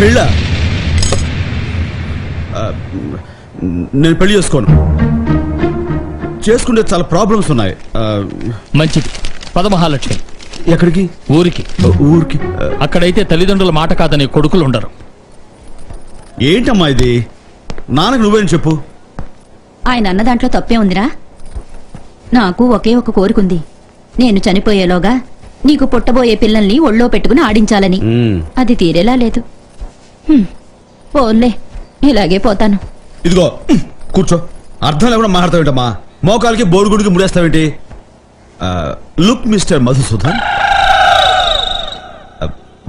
పెళ్ళ? నేను పెళ్ళి చేసుకోను. చేసుకుంటే చాలా ప్రాబ్లమ్స్ ఉన్నాయి. మంచిది. పదమహాలక్ష్మి. ఎక్కడికి? ఊరికి. ఊరికి. అక్కడైతే తల్లిదండ్రుల మాట కాదనే కొడుకులు ఉండరు. ఏంటమ్మా ఇది? నాన్నకు నువ్వేం చెప్పు? ఆయన అన్న దాంట్లో తప్పే ఉందిరా. నాకు ఒకే ఒక కోరికుంది. నేను చనిపోయేలోగా నీకు పుట్టబోయే పిల్లల్ని ఒళ్ళో పెట్టుకుని ఆడించాలని. అది తీరేలా లేదు. హ్మ్. పోన్లే ఇలాగే పోతాను. ఇదిగో కూర్చో. అర్థం లేకుండా మాట్లాడతావేంటమ్మా? మోకాలకి బోరుగుడికి ముడేస్తావేంటి? Look mister Madhusudan.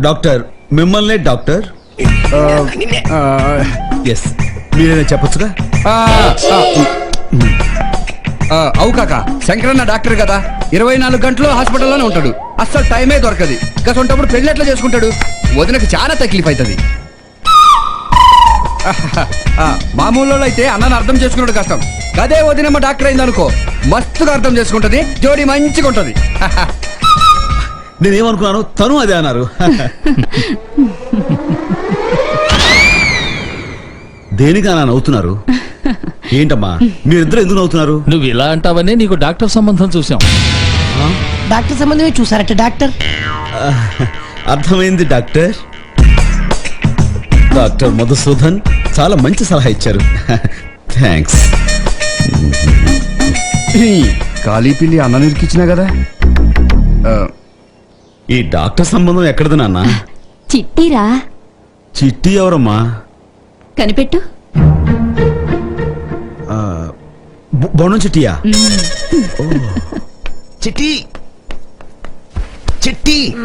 డాక్టర్ మిమ్మల్నే డాక్టర్? ఎస్ మీరేనా చెప్పొచ్చుగా? అవు కాక శంకరన్న డాక్టర్ కదా. ఇరవై నాలుగు గంటలు హాస్పిటల్లోనే ఉంటాడు. అస్సలు టైమే దొరకదు. గసంటప్పుడు పెళ్ళి ఎట్లా చేసుకుంటాడు? వదినకి చాలా తక్లీఫ్ అవుతుంది. మామూలు అయితే అన్నను అర్థం చేసుకున్నాడు కష్టం. అదే వదినమ్మ డాక్టర్ అయింది అనుకో మస్తుగా అర్థం చేసుకుంటది జోడి మంచిగా ఉంటది. నేనేమనుకున్నాను తను అదే అన్నారు. దేనికి అలా నవ్వుతున్నారు? ఏంటమ్మా మీరిద్దరు ఎందుకు నవ్వుతున్నారు? నువ్వు ఇలా అంటావనే నీకు డాక్టర్ సంబంధం చూసాం డాక్టర్ సంబంధమే చూసారట డాక్టర్. అర్థమైంది డాక్టర్. డాక్టర్ మధుసూదన్ చాలా మంచి సలహా ఇచ్చారు. థ్యాంక్స్ ఖాళీ పిల్లి అన్న నిరికిచ్చినా కదా? ఆ, ఈ డాక్టర్ సంబంధం ఎక్కడిది నాన్న? చిట్టిరా? చిట్టి ఎవరమ్మా? కనిపెట్టు. ఆ, బొ- బొణం చిట్టియా? చిట్టి! చిట్టి.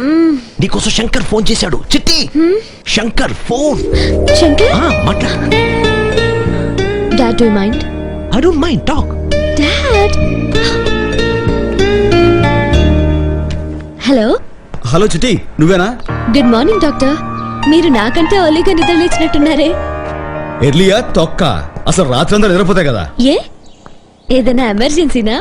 నీకోసం శంకర్ ఫోన్ చేశాడు. చిట్టి. శంకర్ ఫోన్. శంకర్? ఆ, మాట్లా. Dad do mind I don't mind talk dad hello hello Chitti నువ్వేనా? గుడ్ మార్నింగ్ డాక్టర్ మీరు నాకంటే ఎర్లీగా నిద్రలేచినట్టున్నారే ఎర్లియా తొక్క. అసలు రాత్రంతా నిద్రపోతాయి కదా. ఏ? ఏదైనా ఎమర్జెన్సీనా?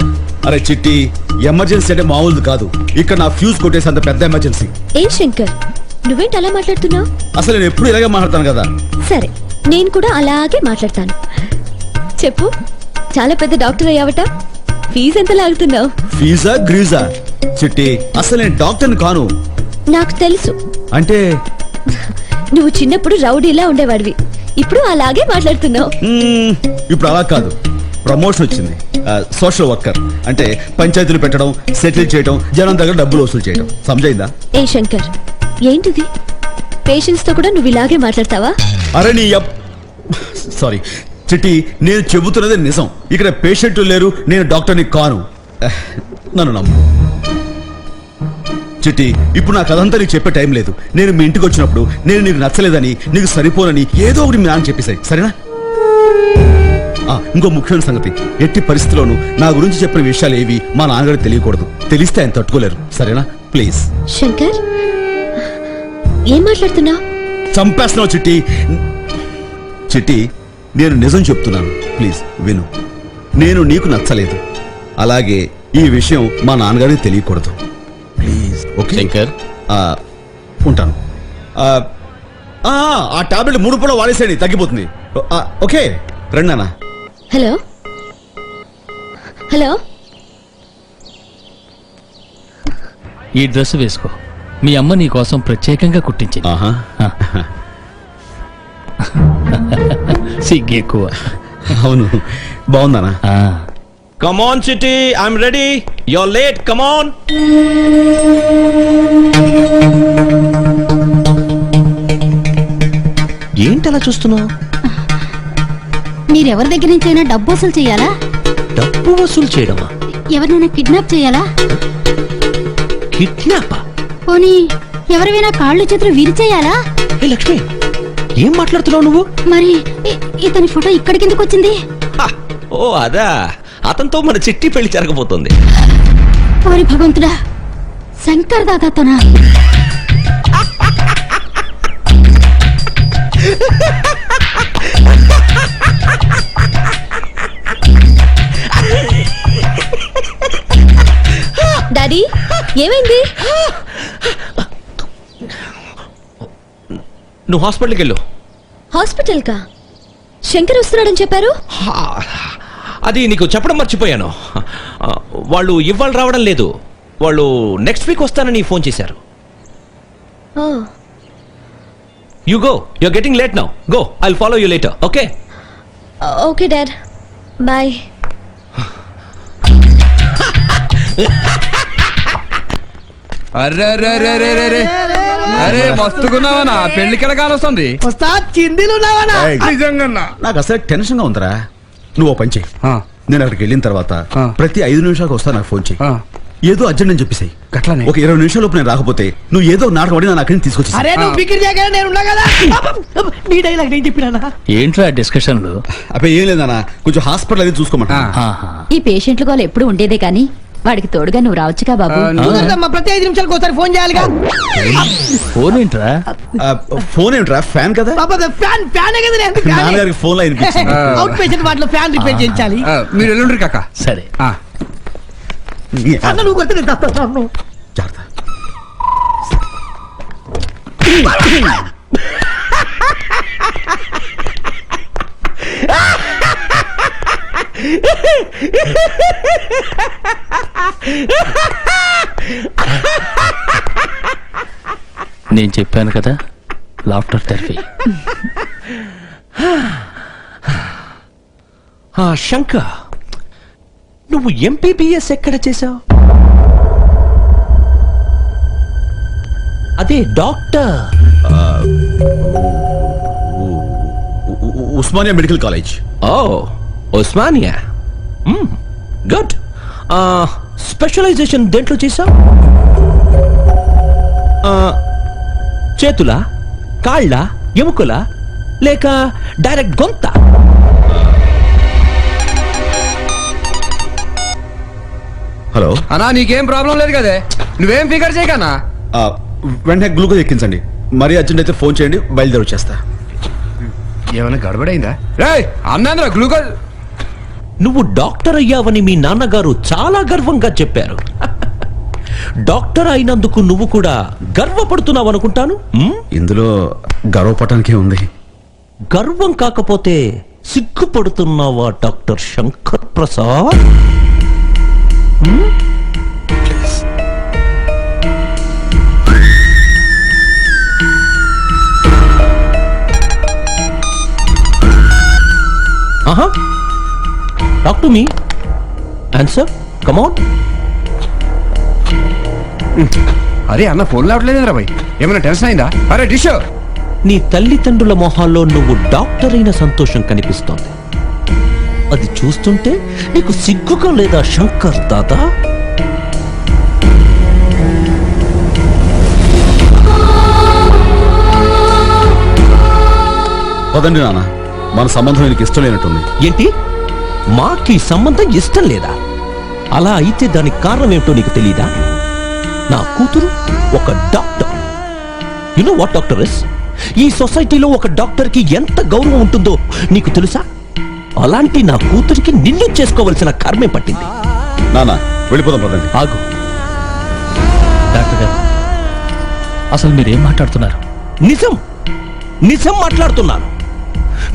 అరే చిట్టి ఎమర్జెన్సీ అంటే మామూలుది కాదు. ఇక్కడ నా ఫ్యూజ్ కొట్టేసేంత పెద్ద ఎమర్జెన్సీ. ఏం శంకర్? నువ్వేంటి అలా మాట్లాడుతున్నావు? అసలు నేను ఎప్పుడు ఇలాగే మాట్లాడతాను కదా? సరే నేను కూడా అలాగే మాట్లాడతాను. చెప్పు చాలా పెద్ద డాక్టర్ అయ్యావట? ఫీజు ఎంత లాగుతున్నావు? ఫీజా గ్రీజా? చిట్టి అసలు నేను డాక్టర్ని కాను. నాకు తెలుసు. అంటే? నువ్వు చిన్నప్పుడు రౌడీలా ఉండేవాడివి. ఇప్పుడు అలాగే మాట్లాడుతున్నావు. మ్మ్, ఇప్పుడు అలా కాదు. ప్రమోషన్ వచ్చింది. సోషల్ వర్కర్ అంటే పంచాయతీలు పెట్టడం సెటిల్ చేయడం జనం దగ్గర డబ్బులు వసూలు చేయడం సమజైందా ఏ శంకర్ ఏంటిది? పేషెంట్స్తో కూడా నువ్వు ఇలాగే మాట్లాడతావా? అరే నీ సారీ చిట్టి నేను చెబుతున్నది నిజం. ఇక్కడ పేషెంట్లు లేరు నేను డాక్టర్ని కాను. నన్ను నమ్ము. చిట్టి ఇప్పుడు నాకు అదంతా నీకు చెప్పే టైం లేదు. నేను మీ ఇంటికి వచ్చినప్పుడు నేను నీకు నచ్చలేదని నీకు సరిపోనని ఏదో ఒకటి మీ నాన్న చెప్పేశాయి. సరేనా? ఇంకో ముఖ్యమైన సంగతి. ఎట్టి పరిస్థితుల్లోనూ నా గురించి చెప్పిన విషయాలు ఏవి మా నాన్నగారికి తెలియకూడదు. తెలిస్తే ఆయన తట్టుకోలేరు. సరేనా? ప్లీజ్. శంకర్ ఏం మాట్లాడుతున్నావు? చంపేస్తున్నావు చిట్టి. చిట్టి నేను నిజం చెప్తున్నాను. ప్లీజ్ విను. నేను నీకు నచ్చలేదు. అలాగే ఈ విషయం మా నాన్నగారికి తెలియకూడదు. Please okay? శంకర్? ఆ, ఉంటాను. ఆ, ఆ, ఆ టాబ్లెట్ మూడు పూల వాడేసేయండి తగ్గిపోతుంది. ఓకే? రండి అన్న. హలో? హలో? ఈ డ్రెస్ వేసుకో. మీ అమ్మ నీ కోసం ప్రత్యేకంగా కుట్టించింది. ఆహా. సిగ్గు ఎక్కువ. అవును. బాగుందనా? ఆ, come on Chitti I'm ready your late come on ఏంటి అలా చూస్తున్నావు? మీరెవరి దగ్గర నుంచైనా డబ్బు వసూలు చేయాలా? డబ్బు వసూలు చేయడమా? ఎవరినైనా కిడ్నాప్ చేయాలా? కిడ్నాపా? పోనీ ఎవరివైనా కాళ్ళు చేతులు విరిచేయాలా? ఏ లక్ష్మి ఏం మాట్లాడుతున్నావు నువ్వు? మరి ఇ- ఇతని ఫోటో ఇక్కడికి ఎందుకు వచ్చింది? హ, ఓ అదా అతనితో మన చిట్టి పెళ్ళి జరగబోతోంది. ఓరి భగవంతుడా శంకర్ దాదాతోనా? ఏమైంది? నువ్వు హాస్పిటల్కి వెళ్ళు. హాస్పిటల్ కా శంకర్ వస్తున్నాడని చెప్పారు? అది నీకు చెప్పడం మర్చిపోయాను. వాళ్ళు ఇవాళ రావడం లేదు. వాళ్ళు నెక్స్ట్ వీక్ వస్తానని ఫోన్ చేశారు. You go you getting late now go I follow you later okay okay dad. Bye. అరే అరే అరే అరే అరే అరే. అరే మస్తుకున్నావా నా పెళ్ళికి వస్తుంది. ఏయ్, నాకు అసలు టెన్షన్గా ఉందిరా. నువ్వు ఓ పని చేయి. ఆ, నేను అక్కడికి వెళ్ళిన తర్వాత. ప్రతి ఐదు నిమిషాలకు వస్తా నాకు ఫోన్ చేయి. ఆ. ఏదో అర్జెంట్ అని చెప్పేసాయి. గట్లనే. ఒక ఇరవై నిమిషాల నేను రాకపోతే నువ్వు ఏదో నాటకం ఆడి నన్ను అక్కడి నుంచి తీసుకొచ్చి అరే నువ్వు ఫికిర్ చేయగా నేను ఉన్నా కదా? అబ్బ, అబ్బ, నీ డైలాగ్ నేను చెప్పినా ఏంట్రా డిస్కషన్లు ఏం లేదన్నా. కొంచెం హాస్పిటల్ అది చూసుకోమంటా ఈ పేషెంట్ల గోలు ఎప్పుడు ఉండేదే కానీ వాడికి తోడుగా నువ్వు రావచ్చుగా బాబు. ప్రతి ఐదు నిమిషాలకు ఒకసారి ఫోన్ చేయాలిగా. ఫోన్ ఏంట్రా? ఫోన్ ఏమిట్రా ఫ్యాన్ కదా? ఫ్యాన్ ఫ్యాన్ నాన్నగారికి ఫోన్లో. అవుట్ పేషెంట్ వాటిలో ఫ్యాన్ రిపేర్ చేయించాలి. మీరు ఎల్లుండ్రి కాక. సరే. ఆ, అన్న నువ్వు. నేను చెప్పాను కదా లాఫ్టర్ థెరపీ ఆ, శంకర్ నువ్వు ఎంపీబీఎస్ ఎక్కడ చేసావు అదే డాక్టర్ ఉస్మానియా మెడికల్ కాలేజ్ ఓ ఉస్మానియా? గుడ్. స్పెషలైజేషన్ దేంట్లో చేసావు చేతుల? కాళ్ళ? ఎముకల? లేక డైరెక్ట్ గొంత? హలో. అన్నా నీకేం ప్రాబ్లం లేదు కదే? నువ్వేం ఫిగర్ చేయకన్నా? ఆ, వెంటనే గ్లూకోజ్ ఎక్కించండి. మరీ అర్జెంట్ అయితే ఫోన్ చేయండి బయలుదేరి వచ్చేస్తా. ఏమైనా గడబడైందా? రే అన్నాంద్ర గ్లూకోజ్ నువ్వు డాక్టర్ అయ్యావని మీ నాన్నగారు చాలా గర్వంగా చెప్పారు. డాక్టర్ అయినందుకు నువ్వు కూడా గర్వపడుతున్నావు అనుకుంటాను? ఇందులో గర్వపడటానికే ఉంది. గర్వం కాకపోతే సిగ్గుపడుతున్నావా డాక్టర్ శంకర్ ప్రసాద్? ఆహా. Talk to me answer come on అరే అన్న ఫోన్ లేవట్లేదు బాయ్? ఏమైనా టెన్షన్ అయిందా? అరే డిష్! నీ తల్లిదండ్రుల మొహాల్లో నువ్వు డాక్టర్ అయిన సంతోషం కనిపిస్తోంది. అది చూస్తుంటే నీకు సిగ్గుగా లేదా శంకర్ దాదా? పదండి నాన్న మన సంబంధం నీకు ఇష్టం లేనట్టుంది. ఏంటి? మాకి సంబంధం ఇష్టం లేదా? అలా అయితే దానికి కారణం ఏమిటో నీకు తెలీదా? నా కూతురు ఒక doctor. No what doctor is ఈ సొసైటీలో ఒక డాక్టర్కి ఎంత గౌరవం ఉంటుందో నీకు తెలుసా? అలాంటి నా కూతురికి నిన్ను చేసుకోవలసిన కర్మే పట్టింది. నాన్న వెళ్ళిపోదాం పదండి. ఆగు. డాక్టర్ గారు అసలు మీరేం మాట్లాడుతున్నారు? నిజం! నిజం మాట్లాడుతున్నాను.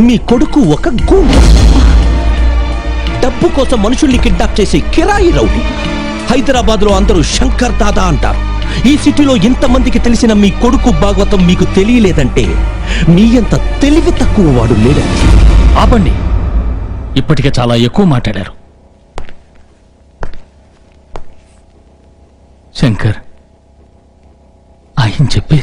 మీ కొడుకు ఒక గూండు. డబ్బు కోసం మనుషుల్ని కిడ్నాప్ చేసి కిరాయి రౌడీ. హైదరాబాద్లో అందరూ శంకర్ దాదా అంటారు. ఈ సిటీలో ఇంతమందికి తెలిసిన మీ కొడుకు భాగవతం మీకు తెలియలేదంటే మీ అంత తెలివి తక్కువ వాడు లేడండి. ఆపండి. ఇప్పటికే చాలా ఎక్కువ మాట్లాడారు. శంకర్ ఆయన చెప్పి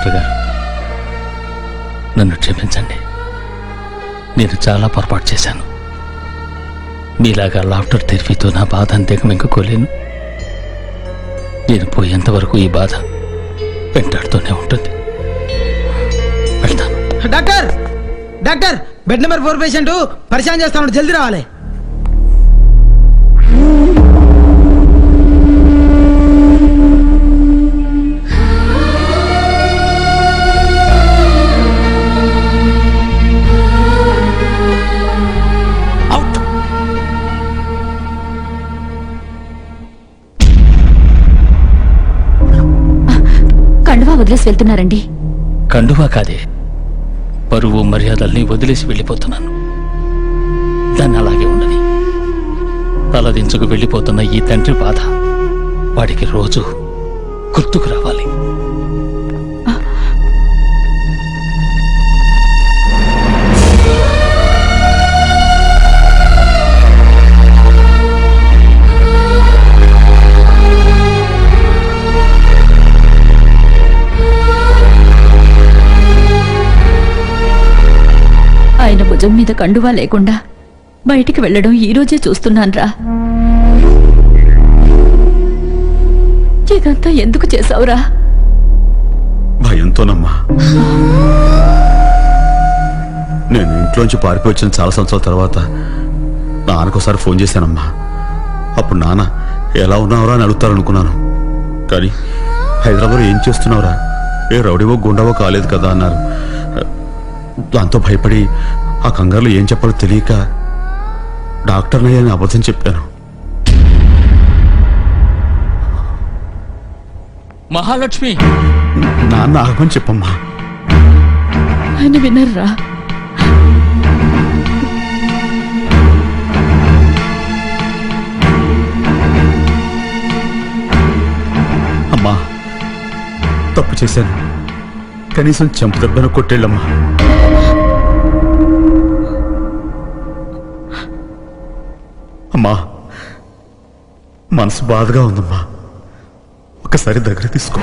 డాక్టర్ గారు నన్ను క్షమించండి. నేను చాలా పొరపాటు చేశాను. మీలాగా లాఫ్టర్ థెరపీతో నా బాధ అంతేకమించుకోలేను నేను పోయేంతవరకు ఈ బాధ వెంటాడుతూనే ఉంటుంది. వెళ్తాను. Doctor! Doctor! Bed number four patient పరిశాన్ చేస్తాను. జల్దీ రావాలి. వదిలేసి వెళ్తున్నారండి. కండువా కాదే. పరువు మర్యాదల్ని వదిలేసి వెళ్ళిపోతున్నాను. దాన్ని అలాగే ఉండని. తలదించుకు వెళ్ళిపోతున్న ఈ తండ్రి బాధ వాడికి రోజు గుర్తుకు రావాలి. కండువా లేకుండా బయటికి వెళ్ళడం ఈ రోజే చూస్తున్నాన్రా. ఇదంతా ఎందుకు చేశావురా? భయంతోనమ్మా. నేను ఇంట్లోంచి పారిపోయి వచ్చిన చాలా సంవత్సరాల తర్వాత. నాన్నకోసారి ఫోన్ చేశానమ్మా. అప్పుడు నాన్న ఎలా ఉన్నావురా? అని అడుగుతారనుకున్నాను. కానీ హైదరాబాద్ ఏం చేస్తున్నావురా? ఏ రౌడీవో గుండవో కాలేదు కదా అన్నారు. దాంతో భయపడి ఆ కంగారులో ఏం చెప్పాలో తెలియక డాక్టర్ని అని అబద్ధం చెప్పాను. మహాలక్ష్మి! నాన్న ఆగమని చెప్పమ్మా. ఆయన వినర్రా? అమ్మా తప్పు చేశాను. కనీసం చెంపు దెబ్బను కొట్టేళ్ళమ్మా. అమ్మా మనసు బాధగా ఉందమ్మా. ఒకసారి దగ్గర తీసుకో.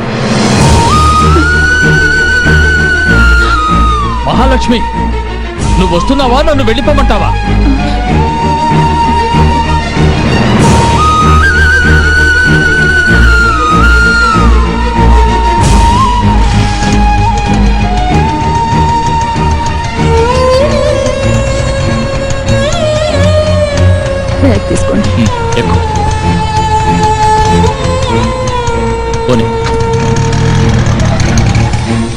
మహాలక్ష్మి నువ్వు వస్తున్నావా? నన్ను వెళ్ళిపోమంటావా?